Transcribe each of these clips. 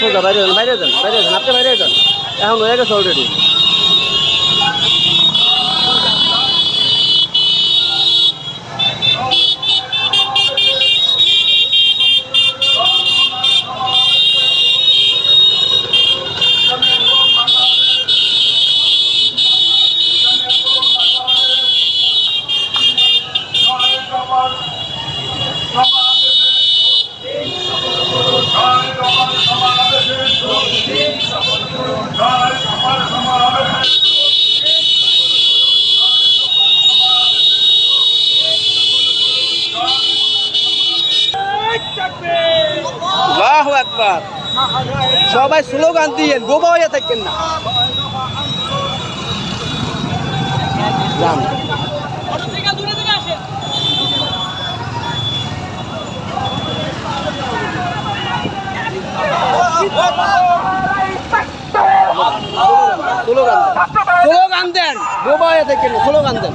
সোজা বাইরে যান বাইরে যান বাইরে যান আপনি বাইরে যান। এখন হয়ে গেছে অলরেডি আল্লাহ একবার সবাই স্লোগান দিয়েন, বোবা হয়ে থাকেন না। স্লোগান দেন। বোবা হয়ে থাকেন স্লোগান দেন।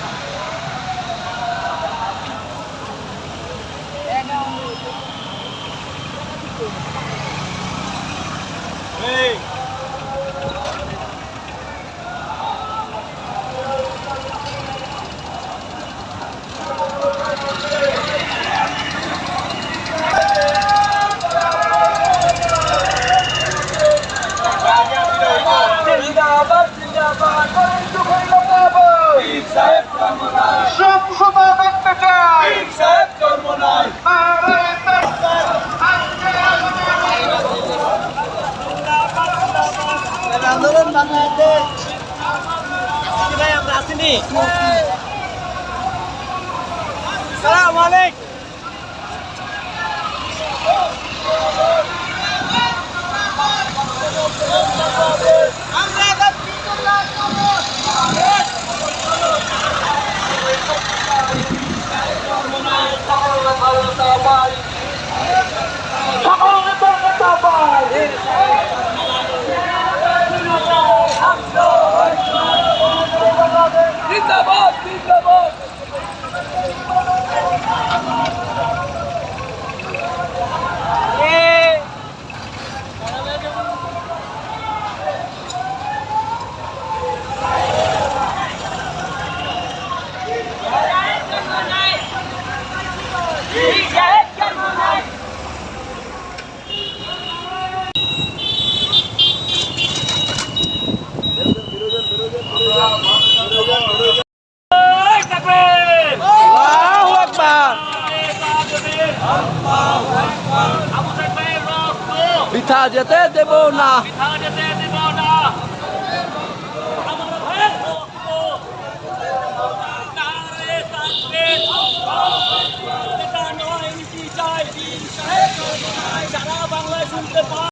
ভাই আমরা আসিনি। সালাম আলাইকুম। পিঠা যেতে দেব না। সারা যেতে দেব পায়